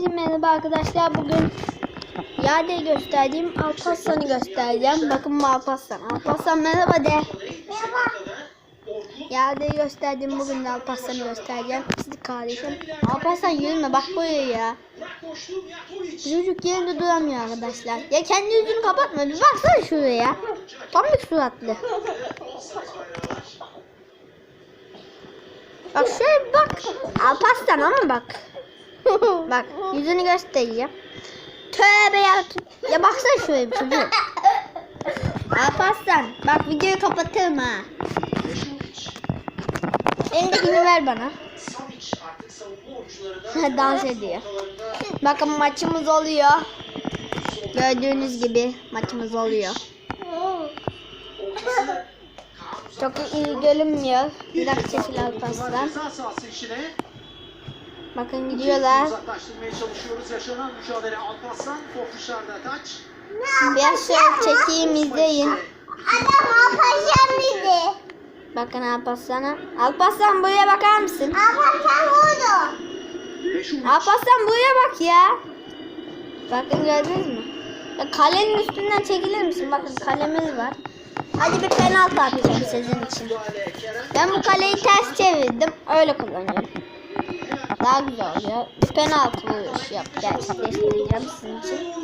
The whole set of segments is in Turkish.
Hepinize merhaba arkadaşlar. Bugün Yade gösterdiğim Alparslan'ı göstereceğim. Bakın bu Alparslan. Alparslan merhaba de. Merhaba. Yade'yi gösterdiğim bugün de Alparslan'ı göstereceğim. Sizi kardeşim. Alparslan yürüme bak buraya ya. Çocuk yerinde duramıyor arkadaşlar. Ya kendi yüzünü kapatma. Bir baksana şuraya. Pamuk suratlı. Bak şöyle bir bak. Alparslan ama bak. bak yüzünü göstereceğim. Tövbe ya. Ya baksana şuraya bir çocuk. Alparslan bak videoyu kapatırım ha. Elindekini ver bana. Dans ediyor. Bakın maçımız oluyor. Gördüğünüz gibi maçımız oluyor. Çok iyi görünmüyor. Bir dakika çekil Alparslan. Bakın gidiyorlar. Uzaklaştırmaya çalışıyoruz. Yaşanan mücadele Alparslan. Top dışarıda taç. Biraz şöyle çekeyim izleyin. Adam Alparslan mıydı? Bakın Alparslan'a. Alparslan buraya bakar mısın? Alparslan. Beşuğ. Alparslan buraya bak ya. Bakın gördünüz mü? Ya kalenin üstünden çekilir misin? Bakın kalemiz var. Hadi bir penaltı atacağım sizin için. Ben bu kaleyi ters çevirdim. Öyle kullanıyorum. Daha güzel oluyor. Bir penaltı vuruşu yap gerçekleştireceğim sizin için.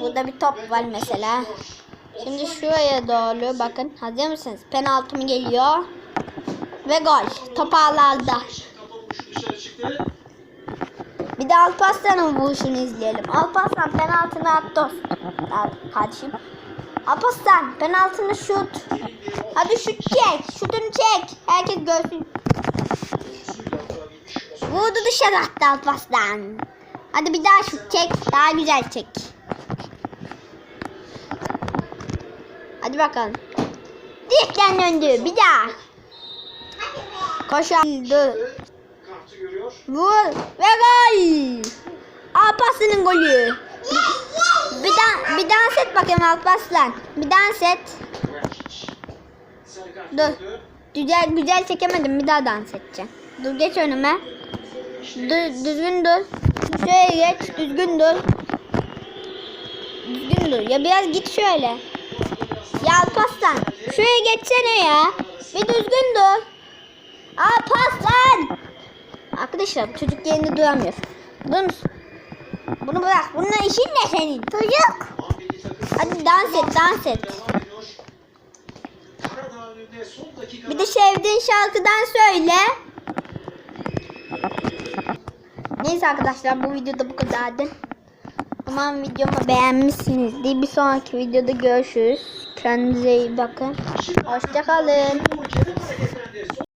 Burada bir top var mesela. Şimdi şuraya doğru bakın. Hazır mısınız? Penaltı mı geliyor? Ve gol. Top ağlarda. Bir de Alparslan'ın vuruşunu izleyelim. Alparslan penaltını attı. Al kardeşim. Alparslan penaltını şut. Hadi şut çek. Şutunu çek. Herkes görsün. Vurdu dışarı attı Alparslan. Hadi bir daha şut çek. Daha güzel çek. Hadi bakalım. Direkten döndü. Bir daha. Koş dur. Kartı görüyor. Vur ve gol. Alparslan'ın golü. Bir dans, bir dans et bakayım Alparslan. Bir dans et. Dur. Güzel güzel çekemedim. Bir daha dans edeceğim. Dur geç önüme. Düzgün dur. Şöyle geç. Düzgün dur. Düzgün dur. Ya biraz git şöyle. Ya Alparslan. Şuraya geçsene ya. Bir düzgün dur. Alparslan. Arkadaşlar çocuk yerinde duramıyor. Dur musun? Bunu bırak. Bunun işin ne senin? Çocuk. Hadi dans et dans et. Bir de sevdiğin şarkıdan söyle. Neyse arkadaşlar bu videoda bu kadardı. Umarım videomu beğenmişsinizdir. Bir sonraki videoda görüşürüz. Kendinize iyi bakın. Hoşçakalın.